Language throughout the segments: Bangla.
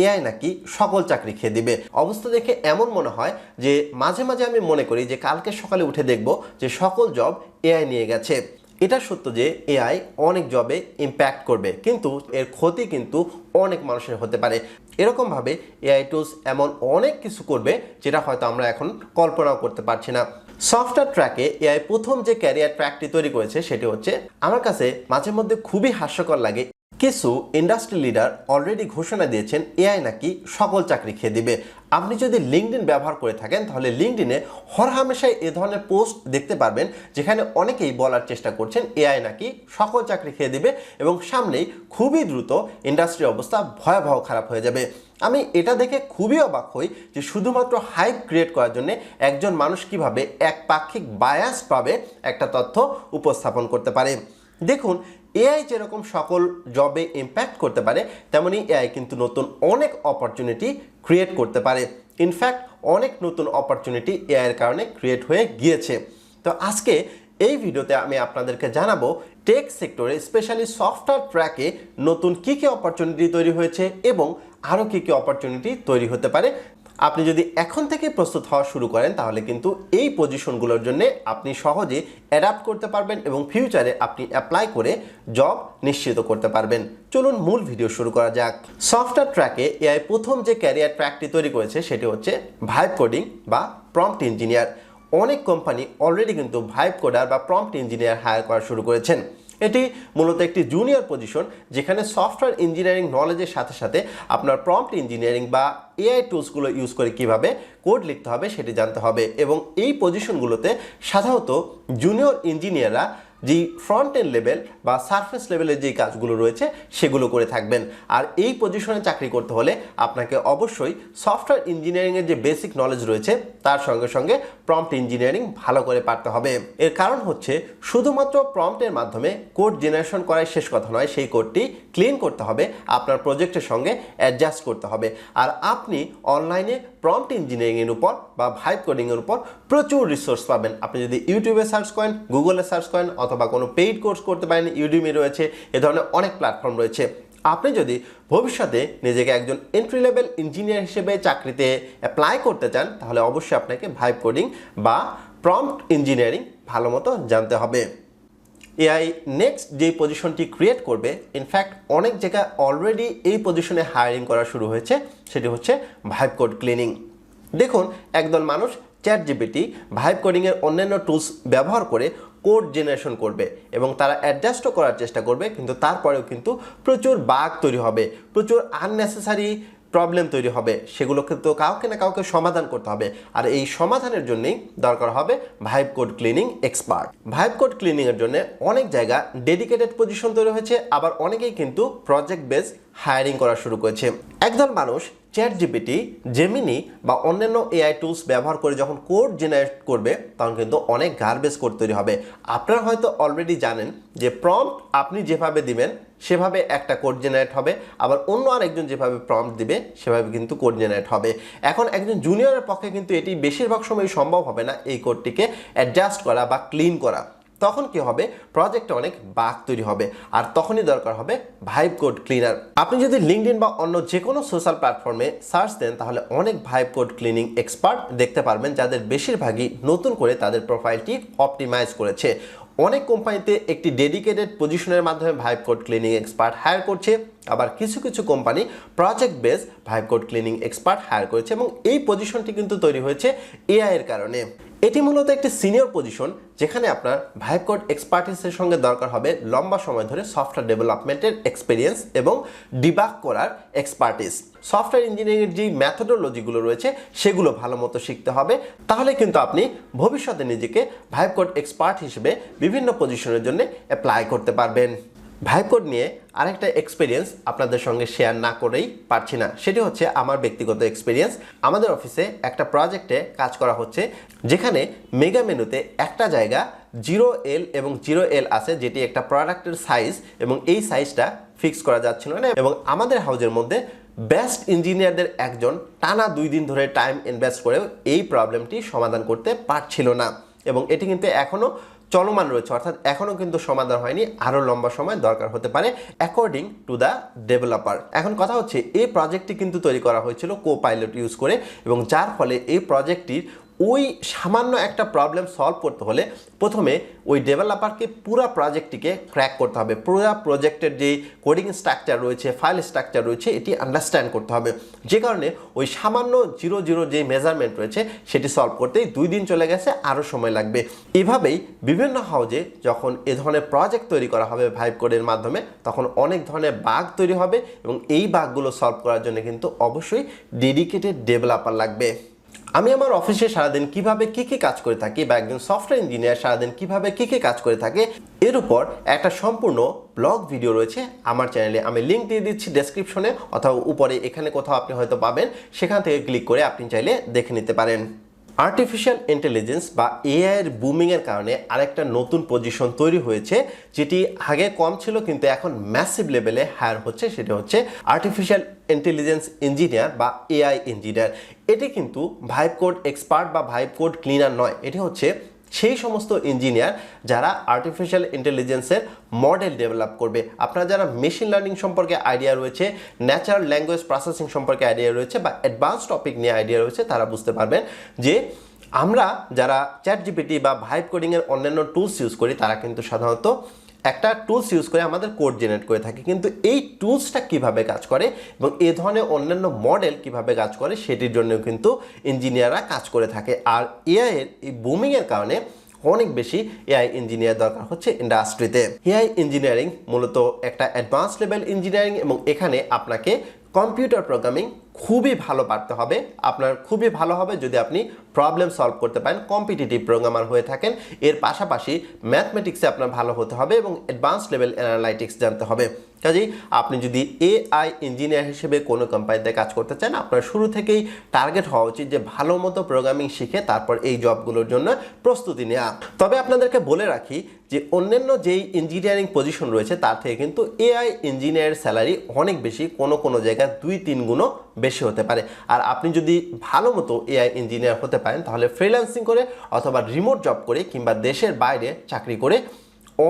এআই নাকি সকল চাকরি খেয়ে দিবে। অবস্থা দেখে এমন মনে হয় যে, মাঝে মাঝে আমি মনে করি যে, কালকে সকালে উঠে দেখব যে, সকল জব এআই নিয়ে গেছে। এটা সত্য যে, এআই অনেক জবে ইম্প্যাক্ট করবে, কিন্তু এর ক্ষতি কিন্তু অনেক মানুষের হতে পারে। এরকমভাবে এআই টুলস এমন অনেক কিছু করবে, যেটা হয়তো আমরা এখন কল্পনাও করতে পারছি না। সফটওয়্যার ট্র্যাকে এআই প্রথম যে ক্যারিয়ার ট্র্যাকটি তৈরি করেছে, সেটি হচ্ছে, আমার কাছে মাঝে মধ্যে খুবই হাস্যকর লাগে কিছু ইন্ডাস্ট্রি লিডার অলরেডি ঘোষণা দিয়েছেন, এআই নাকি সকল চাকরি খেয়ে দিবে। আপনি যদি লিঙ্কডিন ব্যবহার করে থাকেন, তাহলে লিঙ্কডিনে হরহামেশাই এ ধরনের পোস্ট দেখতে পারবেন, যেখানে অনেকেই বলার চেষ্টা করছেন, এআই নাকি সকল চাকরি খেয়ে দিবে এবং সামনেই খুবই দ্রুত ইন্ডাস্ট্রির অবস্থা ভয়াবহ খারাপ হয়ে যাবে। আমি এটা দেখে খুবই অবাক হই যে শুধুমাত্র হাইপ ক্রিয়েট করার জন্য একজন মানুষ কীভাবে এক পাক্ষিক বায়াস পাবে একটা তথ্য উপস্থাপন করতে পারে। দেখুন এআই যেরকম সকল জবে ইম্প্যাক্ট করতে পারে, তেমনি এআই কিন্তু নতুন অনেক অপরচুনিটি ক্রিয়েট করতে পারে। ইনফ্যাক্ট অনেক নতুন অপরচুনিটি এআইয়ের কারণে ক্রিয়েট হয়ে গিয়েছে। তো আজকে এই ভিডিওতে আমি আপনাদেরকে জানাব টেক সেক্টরে স্পেশালি সফটওয়্যার ট্র্যাকে নতুন কী কী অপরচুনিটি তৈরি হয়েছে এবং আরও কী কী অপরচুনিটি তৈরি হতে পারে। আপনি যদি এখন থেকে প্রস্তুত হওয়া শুরু করেন, তাহলে কিন্তু এই পজিশনগুলোর জন্য আপনি সহজে অ্যাডাপ্ট করতে পারবেন এবং ফিউচারে আপনি অ্যাপ্লাই করে জব নিশ্চিত করতে পারবেন। চলুন মূল ভিডিও শুরু করা যাক। সফটওয়্যার ট্র্যাকে এআই প্রথম যে ক্যারিয়ার ট্র্যাকটি তৈরি করেছে, সেটি হচ্ছে ভাইব কোডিং বা প্রম্পট ইঞ্জিনিয়ার। অনেক কোম্পানি অলরেডি কিন্তু ভাইব কোডার বা প্রম্পট ইঞ্জিনিয়ার হায়ার করা শুরু করেছেন। এটি মূলত একটি জুনিয়র পজিশন যেখানে সফটওয়্যার ইঞ্জিনিয়ারিং নলেজের সাথে সাথে আপনার প্রম্পট ইঞ্জিনিয়ারিং বা এআই টুলসগুলো ইউজ করে কীভাবে কোড লিখতে হবে সেটি জানতে হবে এবং এই পজিশনগুলোতে সাধারণত জুনিয়র ইঞ্জিনিয়াররা যেই ফ্রন্ট এন্ড লেভেল বা সারফেস লেভেলের যেই কাজগুলো রয়েছে, সেগুলো করে থাকবেন। আর এই পজিশনে চাকরি করতে হলে আপনাকে অবশ্যই সফটওয়্যার ইঞ্জিনিয়ারিংয়ের যে বেসিক নলেজ রয়েছে, তার সঙ্গে সঙ্গে প্রম্পট ইঞ্জিনিয়ারিং ভালো করে পারতে হবে। এর কারণ হচ্ছে, শুধুমাত্র প্রম্পটের মাধ্যমে কোড জেনারেশন করাই শেষ কথা নয়, সেই কোডটি ক্লিন করতে হবে, আপনার প্রজেক্টের সঙ্গে অ্যাডজাস্ট করতে হবে। আর আপনি অনলাইনে প্রম্পট ইঞ্জিনিয়ারিংয়ের উপর বা ভাইব কোডিংয়ের উপর প্রচুর রিসোর্স পাবেন। আপনি যদি ইউটিউবে সার্চ করেন গুগলে সার্চ করেন অথবা কোনো পেইড কোর্স করতে পারেন ইউডিমি রয়েছে, এ ধরনের অনেক প্ল্যাটফর্ম রয়েছে। আপনি যদি ভবিষ্যতে নিজেকে একজন এন্ট্রি লেভেল ইঞ্জিনিয়ার হিসেবে চাকরিতে অ্যাপ্লাই করতে চান, তাহলে অবশ্যই আপনাকে ভাইব কোডিং বা প্রম্পট ইঞ্জিনিয়ারিং ভালো মতো জানতে হবে। এআই নেক্সট যে পজিশনটি ক্রিয়েট করবে ইনফ্যাক্ট অনেক জায়গায় অলরেডি এই পজিশনে হায়ারিং করা শুরু হয়েছে, সেটি হচ্ছে ভাইব কোড ক্লিনিং দেখুন একদল মানুষ চ্যাট জিপিটি ভাইব কোডিংয়ের অন্যান্য টুলস ব্যবহার করে কোড জেনারেশন করবে এবং তারা অ্যাডজাস্টও করার চেষ্টা করবে, কিন্তু তারপরেও কিন্তু প্রচুর বাগ তৈরি হবে, প্রচুর আননেসেসারি প্রবলেম তৈরি হবে, সেগুলোকে তো কাউকে না কাউকে সমাধান করতে হবে। আর এই সমাধানের জন্যেই দরকার হবে vibe code cleaning expert vibe code ক্লিনিংয়ের জন্য অনেক জায়গা ডেডিকেটেড পজিশন তৈরি হয়েছে, আবার অনেকেই কিন্তু প্রজেক্ট বেস হায়ারিং করা শুরু করেছে। একদল মানুষ চ্যাট জিপিটি জেমিনি বা অন্যান্য এআই টুলস ব্যবহার করে যখন কোড জেনারেট করবে, তখন কিন্তু অনেক গার্বেজ কোড তৈরি হবে। আপনারা হয়তো অলরেডি জানেন যে প্রম্পট আপনি যেভাবে দিবেন, সেভাবে একটা কোড জেনারেট হবে। আবার অন্য আরেকজন যেভাবে প্রম্পট দিবে, সেভাবে কিন্তু কোড জেনারেট হবে। এখন একজন জুনিয়রের পক্ষে কিন্তু এটি বেশিরভাগ সময় সম্ভব হবে না এই কোডটিকে অ্যাডজাস্ট করা বা ক্লিন করা। তখন কি হবে? প্রজেক্টে অনেক বাগ তৈরি হবে। আর তখনই দরকার হবে ভাইব কোড ক্লিনার আপনি যদি লিঙ্কডিন বা অন্য যে কোনো সোশ্যাল প্ল্যাটফর্মে সার্চ দেন, তাহলে অনেক ভাইব কোড ক্লিনিং এক্সপার্ট দেখতে পারবেন, যাদের বেশিরভাগই নতুন করে তাদের প্রোফাইলটি অপটিমাইজ করেছে। অনেক কোম্পানিতে একটি ডেডিকেটেড পজিশনের মাধ্যমে vibe code cleaning expert hire করছে, আবার কিছু কিছু company project base vibe code cleaning expert hire করেছে এবং এই পজিশনটি কিন্তু তৈরি হয়েছে এআই এর কারণে। এটি মূলত একটি সিনিয়র পজিশন যেখানে আপনার ভাইব কোড এক্সপার্টিসের সঙ্গে দরকার হবে লম্বা সময় ধরে সফটওয়্যার ডেভেলপমেন্টের এক্সপিরিয়েন্স এবং ডিবাক করার এক্সপার্টিস সফটওয়্যার ইঞ্জিনিয়ারিংয়ের যে ম্যাথোডোলজিগুলো রয়েছে, সেগুলো ভালো মতো শিখতে হবে। তাহলে কিন্তু আপনি ভবিষ্যতে নিজেকে ভাইব কোড এক্সপার্ট হিসেবে বিভিন্ন পজিশনের জন্য অ্যাপ্লাই করতে পারবেন। ভাইব কোড নিয়ে আরেকটা এক্সপিরিয়েন্স আপনাদের সঙ্গে শেয়ার না করেই পারছি না। সেটি হচ্ছে আমার ব্যক্তিগত এক্সপিরিয়েন্স আমাদের অফিসে একটা প্রজেক্টে কাজ করা হচ্ছে, যেখানে মেগা মেনুতে একটা জায়গা জিরো এল এবং জিরো এল আছে, যেটি একটা প্রোডাক্টের সাইজ এবং এই সাইজটা ফিক্স করা যাচ্ছিল না এবং আমাদের হাউজের মধ্যে বেস্ট ইঞ্জিনিয়ারদের একজন টানা দুই দিন ধরে টাইম ইনভেস্ট করেও এই প্রবলেমটি সমাধান করতে পারছিল না। এবং এটি কিন্তু এখনও চলমান রয়েছে, অর্থাৎ এখনও কিন্তু সমাধান হয়নি, আরও লম্বা সময় দরকার হতে পারে অ্যাকর্ডিং টু দ্য ডেভেলপার এখন কথা হচ্ছে, এই প্রজেক্টটি কিন্তু তৈরি করা হয়েছিল কো পাইলট ইউজ করে, এবং যার ফলে এই প্রজেক্টটির ওই সামান্য একটা প্রবলেম সলভ করতে হলে প্রথমে ওই ডেভেলপারকে পুরো প্রজেক্টটিকে ক্র্যাক করতে হবে। পুরো প্রজেক্টের যে কোডিং স্ট্রাকচার রয়েছে ফাইল স্ট্রাকচার রয়েছে, এটি আন্ডারস্ট্যান্ড করতে হবে। যে কারণে ওই সামান্য জিরো জিরো যে মেজারমেন্ট রয়েছে, সেটি সলভ করতেই দুই দিন চলে গেছে, আরও সময় লাগবে। এভাবেই বিভিন্ন হাউজে যখন এ ধরনের প্রজেক্ট তৈরি করা হবে ভাইব কোডের মাধ্যমে, তখন অনেক ধরনের বাগ তৈরি হবে এবং এই বাগগুলো সলভ করার জন্য কিন্তু অবশ্যই ডেডিকেটেড ডেভেলপার লাগবে। আমি আমার অফিসে সারাদিন কীভাবে কি কি কাজ করে থাকি বা একজন সফটওয়্যার ইঞ্জিনিয়ার সারাদিন কীভাবে কি কি কাজ করে থাকে, এর উপর একটা সম্পূর্ণ ব্লগ ভিডিও রয়েছে আমার চ্যানেলে আমি লিঙ্ক দিয়ে দিচ্ছি ডেসক্রিপশনে অথবা উপরে এখানে কোথাও আপনি হয়তো পাবেন, সেখান থেকে ক্লিক করে আপনি চাইলে দেখে নিতে পারেন। আর্টিফিশিয়াল ইন্টেলিজেন্স বা এআই এর বুমিংয়ের কারণে আরেকটা নতুন পজিশন তৈরি হয়েছে, যেটি আগে কম ছিল কিন্তু এখন ম্যাসিভ লেভেলে হায়ার হচ্ছে, সেটা হচ্ছে আর্টিফিশিয়াল ইন্টেলিজেন্স ইঞ্জিনিয়ার বা এআই ইঞ্জিনিয়ার এটি কিন্তু ভাইব কোড এক্সপার্ট বা ভাইব কোড ক্লিনার নয়, এটি হচ্ছে সেই সমস্ত ইঞ্জিনিয়ার যারা আর্টিফিশিয়াল ইন্টেলিজেন্সের মডেল ডেভেলপ করবে। আপনারা যারা মেশিন লার্নিং সম্পর্কে আইডিয়া রয়েছে ন্যাচারাল ল্যাঙ্গুয়েজ প্রসেসিং সম্পর্কে আইডিয়া রয়েছে বা অ্যাডভান্স টপিক নিয়ে আইডিয়া রয়েছে, তারা বুঝতে পারবেন যে আমরা যারা চ্যাট জিপিটি বা ভাইব কোডিংয়ের অন্যান্য টুলস ইউজ করি, তারা কিন্তু সাধারণত একটা টুলস ইউজ করে আমাদের কোড জেনারেট করে থাকি। কিন্তু এই টুলসটা কীভাবে কাজ করে এবং এ ধরনের অন্যান্য মডেল কীভাবে কাজ করে, সেটির জন্য কিন্তু ইঞ্জিনিয়াররা কাজ করে থাকে। আর এআই এর এই বুমিংয়ের কারণে অনেক বেশি এআই ইঞ্জিনিয়ার দরকার হচ্ছে ইন্ডাস্ট্রিতে এআই ইঞ্জিনিয়ারিং মূলত একটা অ্যাডভান্স লেভেল ইঞ্জিনিয়ারিং এবং এখানে আপনাকে কম্পিউটার প্রোগ্রামিং খুবই ভালো পারতে হবে। আপনার খুবই ভালো হবে যদি আপনি প্রবলেম সলভ করতে পারেন। কম্পিটিটিভ প্রোগ্রামার হয়ে থাকেন। এর পাশাপাশি ম্যাথমেটিক্সে আপনার ভালো হতে হবে এবং অ্যাডভান্স লেভেল অ্যানালাইটিক্স জানতে হবে। কাজেই আপনি যদি এআই ইঞ্জিনিয়ার হিসেবে কোনো কোম্পানিতে কাজ করতে চান, আপনার শুরু থেকেই টার্গেট হওয়া উচিত যে ভালো মতো প্রোগ্রামিং শিখে তারপর এই জবগুলোর জন্য প্রস্তুতি নেওয়া। তবে আপনাদেরকে বলে রাখি যে অন্যান্য যেই ইঞ্জিনিয়ারিং পজিশন রয়েছে, তার থেকে কিন্তু এআই ইঞ্জিনিয়ারের স্যালারি অনেক বেশি। কোনো কোনো জায়গায় দুই তিন গুণও বেশি হতে পারে। আর আপনি যদি ভালো মতো এআই ইঞ্জিনিয়ার হতে পারেন, তাহলে ফ্রিল্যান্সিং করে অথবা রিমোট জব করে কিংবা দেশের বাইরে চাকরি করে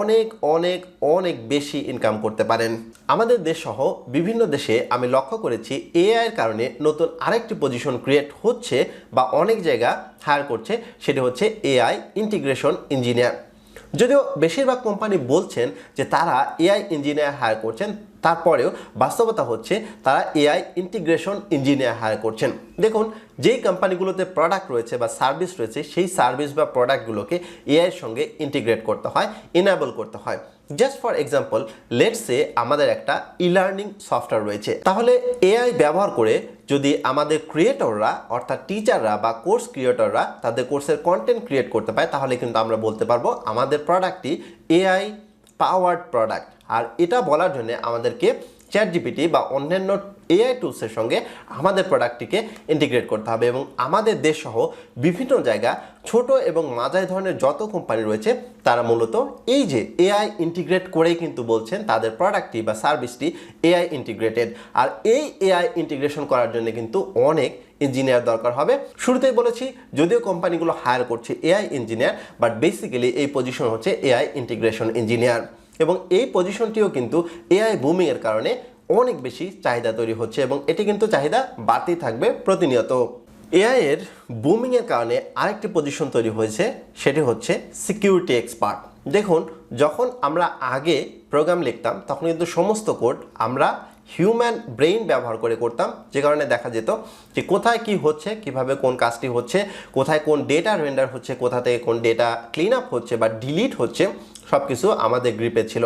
অনেক অনেক অনেক বেশি ইনকাম করতে পারেন। আমাদের দেশ সহ বিভিন্ন দেশে আমি লক্ষ্য করেছি এআইয়ের কারণে নতুন আরেকটি পজিশন ক্রিয়েট হচ্ছে বা অনেক জায়গা হায়ার করছে, সেটি হচ্ছে এআই ইন্টিগ্রেশন ইঞ্জিনিয়ার যদিও বেশিরভাগ কোম্পানি বলছেন যে তারা এআই ইঞ্জিনিয়ার হায়ার করছেন তারপরেও বাস্তবতা হচ্ছে তারা এআই ইন্টিগ্রেশন ইঞ্জিনিয়ার হায়ার করছেন। দেখুন, যেই কোম্পানিগুলোতে প্রোডাক্ট রয়েছে বা সার্ভিস রয়েছে, সেই সার্ভিস বা প্রোডাক্টগুলোকে এআইয়ের সঙ্গে ইন্টিগ্রেট করতে হয় এনাবল করতে হয়। জাস্ট ফর এক্সাম্পল লেটসে আমাদের একটা ই লার্নিং সফটওয়্যার রয়েছে। তাহলে এআই ব্যবহার করে যদি আমাদের ক্রিয়েটররা অর্থাৎ টিচাররা বা কোর্স ক্রিয়েটররা তাদের কোর্সের কন্টেন্ট ক্রিয়েট করতে পারে, তাহলে কিন্তু আমরা বলতে পারব আমাদের প্রোডাক্টটি এআই পাওয়ার্ড প্রোডাক্ট আর এটা বলার জন্য আমাদেরকে চ্যাট জিপিটি বা অন্যান্য এআই টুলসের সঙ্গে আমাদের প্রোডাক্টটিকে ইন্টিগ্রেট করতে হবে এবং আমাদের দেশ সহ বিভিন্ন জায়গা ছোট এবং মাঝারি ধরনের যত কোম্পানি রয়েছে, তারা মূলত এই যে এআই ইন্টিগ্রেট করেই কিন্তু বলছেন তাদের প্রোডাক্টটি বা সার্ভিসটি এআই ইন্টিগ্রেটেড আর এই এআই ইন্টিগ্রেশন করার জন্য কিন্তু অনেক ইঞ্জিনিয়ার দরকার হবে। শুরুতেই বলেছি, যদিও কোম্পানিগুলো হায়ার করছে এআই ইঞ্জিনিয়ার বাট বেসিক্যালি এই পজিশন হচ্ছে এআই ইন্টিগ্রেশন ইঞ্জিনিয়ার এবং এই পজিশনটিও কিন্তু এআই বুমিংয়ের কারণে অনেক বেশি চাহিদা তৈরি হচ্ছে এবং এটি কিন্তু চাহিদা বাড়তেই থাকবে প্রতিনিয়ত। এআই এর বুমিংয়ের কারণে আরেকটি পজিশন তৈরি হয়েছে, সেটি হচ্ছে সিকিউরিটি এক্সপার্ট দেখুন, যখন আমরা আগে প্রোগ্রাম লিখতাম, তখন কিন্তু সমস্ত কোড আমরা হিউম্যান ব্রেইন ব্যবহার করে করতাম, যে কারণে দেখা যেত যে কোথায় কি হচ্ছে, কীভাবে কোন কাজটি হচ্ছে, কোথায় কোন ডেটা রেন্ডার হচ্ছে, কোথা থেকে কোন ডেটা ক্লিন আপ হচ্ছে বা ডিলিট হচ্ছে সব কিছু আমাদের গ্রিপে ছিল।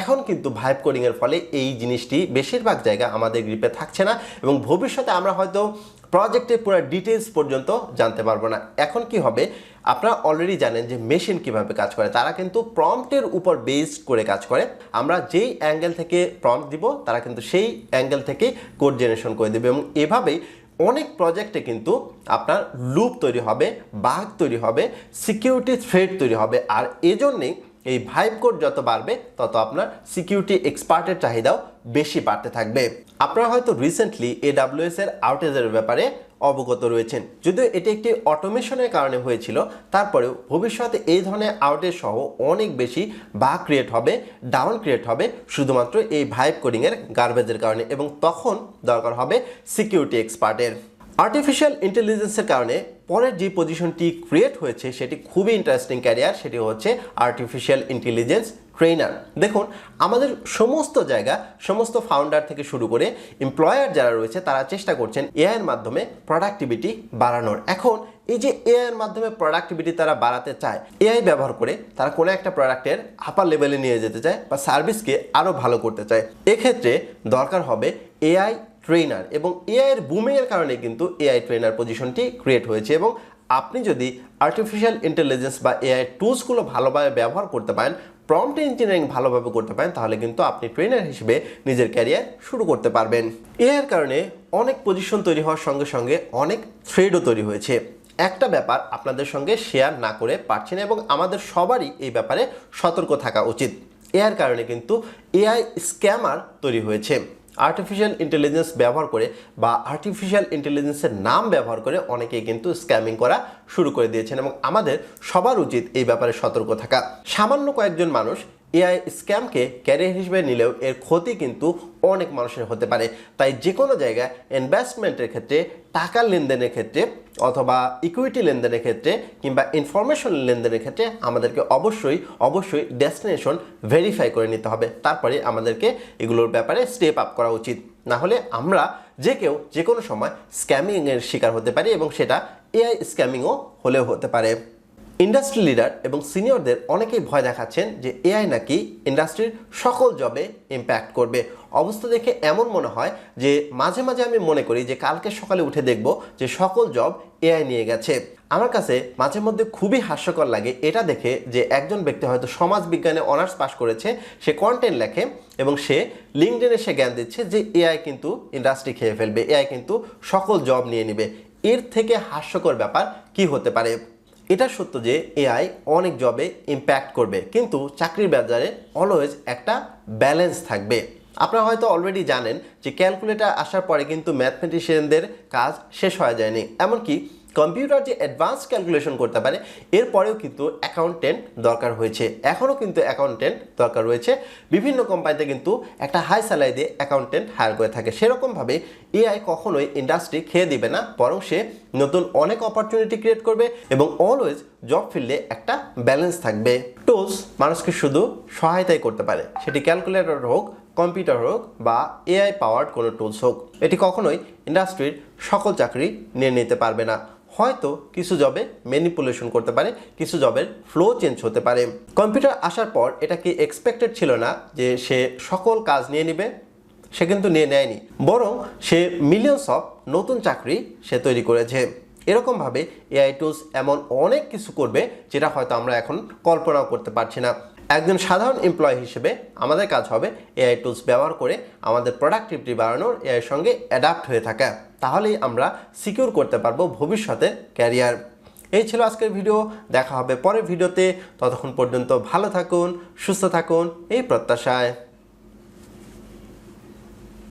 এখন কিন্তু ভাইব কোডিংয়ের ফলে এই জিনিসটি বেশিরভাগ জায়গা আমাদের গ্রিপে থাকছে না এবং ভবিষ্যতে আমরা হয়তো প্রজেক্টের পুরো ডিটেলস পর্যন্ত জানতে পারব না। এখন কি হবে? আপনারা অলরেডি জানেন যে মেশিন কীভাবে কাজ করে। তারা কিন্তু প্রম্পটের উপর বেসড করে কাজ করে। আমরা যেই অ্যাঙ্গেল থেকে প্রম্পট দিব, তারা কিন্তু সেই অ্যাঙ্গেল থেকেই কোড জেনারেশন করে দেবে এবং এভাবেই অনেক প্রজেক্টে কিন্তু আপনার লুপ তৈরি হবে, বাগ তৈরি হবে সিকিউরিটি থ্রেড তৈরি হবে। আর এজন্যেই এই ভাইব কোড যত বাড়বে, তত আপনার সিকিউরিটি এক্সপার্টের চাহিদাও বেশি বাড়তে থাকবে। আপনারা হয়তো রিসেন্টলি এডাব্লিউএস এর আউটেজের ব্যাপারে অবগত রয়েছেন। যদিও এটি একটি অটোমেশনের কারণে হয়েছিল, তারপরেও ভবিষ্যতে এই ধরনের আউটেজ সহ অনেক বেশি বা ক্রিয়েট হবে ডাউন ক্রিয়েট হবে, শুধুমাত্র এই ভাইব কোডিংয়ের গার্বেজের কারণে এবং তখন দরকার হবে সিকিউরিটি এক্সপার্টের আর্টিফিশিয়াল ইন্টেলিজেন্সের কারণে পরের যে পজিশনটি ক্রিয়েট হয়েছে, সেটি খুবই ইন্টারেস্টিং ক্যারিয়ার সেটি হচ্ছে আর্টিফিশিয়াল ইন্টেলিজেন্স ট্রেনার দেখুন, আমাদের সমস্ত জায়গা, সমস্ত ফাউন্ডার থেকে শুরু করে এমপ্লয়ার যারা রয়েছে, তারা চেষ্টা করছেন এআইয়ের মাধ্যমে প্রোডাক্টিভিটি বাড়ানোর। এখন এই যে এআই এর মাধ্যমে প্রোডাক্টিভিটি তারা বাড়াতে চায় এআই ব্যবহার করে তারা কোনো একটা প্রোডাক্টের আপার লেভেলে নিয়ে যেতে চায় বা সার্ভিসকে আরও ভালো করতে চায়। এক্ষেত্রে দরকার হবে এআই ট্রেনার এবং এআই এর বুমিংয়ের কারণে কিন্তু এআই ট্রেনার পজিশনটি ক্রিয়েট হয়েছে এবং আপনি যদি আর্টিফিশিয়াল ইন্টেলিজেন্স বা এআই টুলসগুলো ভালোভাবে ব্যবহার করতে পারেন প্রম্পট ইঞ্জিনিয়ারিং ভালোভাবে করতে পারেন, তাহলে কিন্তু আপনি ট্রেনার হিসেবে নিজের ক্যারিয়ার শুরু করতে পারবেন। এর কারণে অনেক পজিশন তৈরি হওয়ার সঙ্গে সঙ্গে অনেক থ্রেডও তৈরি হয়েছে। একটা ব্যাপার আপনাদের সঙ্গে শেয়ার না করে পারছি না এবং আমাদের সবারই এই ব্যাপারে সতর্ক থাকা উচিত। এর কারণে কিন্তু এআই স্ক্যামার তৈরি হয়েছে। আর্টিফিশিয়াল ইন্টেলিজেন্স ব্যবহার করে বা আর্টিফিশিয়াল ইন্টেলিজেন্সের নাম ব্যবহার করে অনেকেই কিন্তু স্ক্যামিং করা শুরু করে দিয়েছেন এবং আমাদের সবার উচিত এই ব্যাপারে সতর্ক থাকা। সামান্য কয়েকজন মানুষ এআই স্ক্যামকে ক্যারিয়ার হিসেবে নিলেও এর ক্ষতি কিন্তু অনেক মানুষের হতে পারে। তাই যে কোনো জায়গায় ইনভেস্টমেন্টের ক্ষেত্রে, টাকার লেনদেনের ক্ষেত্রে অথবা ইকুইটি লেনদেনের ক্ষেত্রে কিংবা ইনফরমেশন লেনদেনের ক্ষেত্রে আমাদেরকে অবশ্যই অবশ্যই ডেস্টিনেশন ভেরিফাই করে নিতে হবে। তারপরে আমাদেরকে এগুলোর ব্যাপারে স্টেপ আপ করা উচিত। না হলে আমরা যে কেউ যে কোনো সময় স্ক্যামিংয়ের শিকার হতে পারি এবং সেটা এআই স্ক্যামিংও হলেও হতে পারে। ইন্ডাস্ট্রি লিডার এবং সিনিয়রদের অনেকেই ভয় দেখাচ্ছেন যে এআই নাকি ইন্ডাস্ট্রির সকল জবে ইম্প্যাক্ট করবে। অবস্থা দেখে এমন মনে হয় যে মাঝে মাঝে আমি মনে করি যে কালকে সকালে উঠে দেখব যে সকল জব এআই নিয়ে গেছে। আমার কাছে মাঝে মধ্যে খুবই হাস্যকর লাগে এটা দেখে যে একজন ব্যক্তি হয়তো সমাজ বিজ্ঞানে অনার্স পাশ করেছে, সে কন্টেন্ট লেখে এবং সে লিঙ্কডেনে সে জ্ঞান দিচ্ছে যে এআই কিন্তু ইন্ডাস্ট্রি খেয়ে ফেলবে এআই কিন্তু সকল জব নিয়ে নেবে। এর থেকে হাস্যকর ব্যাপার কি হতে পারে? এটা সত্য যে এআই অনেক জবে ইম্প্যাক্ট করবে, কিন্তু চাকরির বাজারে অলওয়েজ একটা ব্যালেন্স থাকবে। আপনারা হয়তো অলরেডি জানেন যে ক্যালকুলেটর আসার পরে কিন্তু ম্যাথমেটিশিয়ানদের কাজ শেষ হয়ে যায়নি, এমনকি কম্পিউটার যে অ্যাডভান্স ক্যালকুলেশন করতে পারে, এরপরেও কিন্তু অ্যাকাউন্টেন্ট দরকার হয়েছে। এখনও কিন্তু অ্যাকাউন্টেন্ট দরকার রয়েছে। বিভিন্ন কোম্পানিতে কিন্তু একটা হাই স্যালারি দিয়ে অ্যাকাউন্টেন্ট হায়ার করে থাকে। সেরকমভাবে এআই কখনোই ইন্ডাস্ট্রি খেয়ে দিবে না, বরং সে নতুন অনেক অপরচুনিটি ক্রিয়েট করবে এবং অলওয়েজ জব ফিল্ডে একটা ব্যালেন্স থাকবে। টুলস মানুষকে শুধু সহায়তাই করতে পারে। সেটি ক্যালকুলেটর হোক কম্পিউটার হোক বা এআই পাওয়ার্ড কোনো টুলস হোক, এটি কখনোই ইন্ডাস্ট্রির সকল চাকরি নিয়ে নিতে পারবে না। হয়তো কিছু জবে ম্যানিপুলেশন করতে পারে, কিছু জবের ফ্লো চেঞ্জ হতে পারে। কম্পিউটার আসার পর এটা কি এক্সপেক্টেড ছিল না যে সে সকল কাজ নিয়ে নেবে? সে কিন্তু নিয়ে নেয়নি। বরং সে মিলিয়নস অফ নতুন চাকরি সে তৈরি করেছে। এরকমভাবে এআই টুলস এমন অনেক কিছু করবে যেটা হয়তো আমরা এখন কল্পনাও করতে পারছি না। একজন সাধারণ এমপ্লয় হিসেবে আমাদের কাজ হবে এআই টুলস ব্যবহার করে আমাদের প্রোডাক্টিভিটি বাড়ানোর এআইয়ের সঙ্গে অ্যাডাপ্ট হয়ে থাকা। তাহলেই আমরা সিকিউর করতে পারব ভবিষ্যতে ক্যারিয়ার এই ছিল আজকের ভিডিও দেখা হবে পরের ভিডিওতে ততক্ষণ পর্যন্ত ভালো থাকুন, সুস্থ থাকুন, এই প্রত্যাশায়।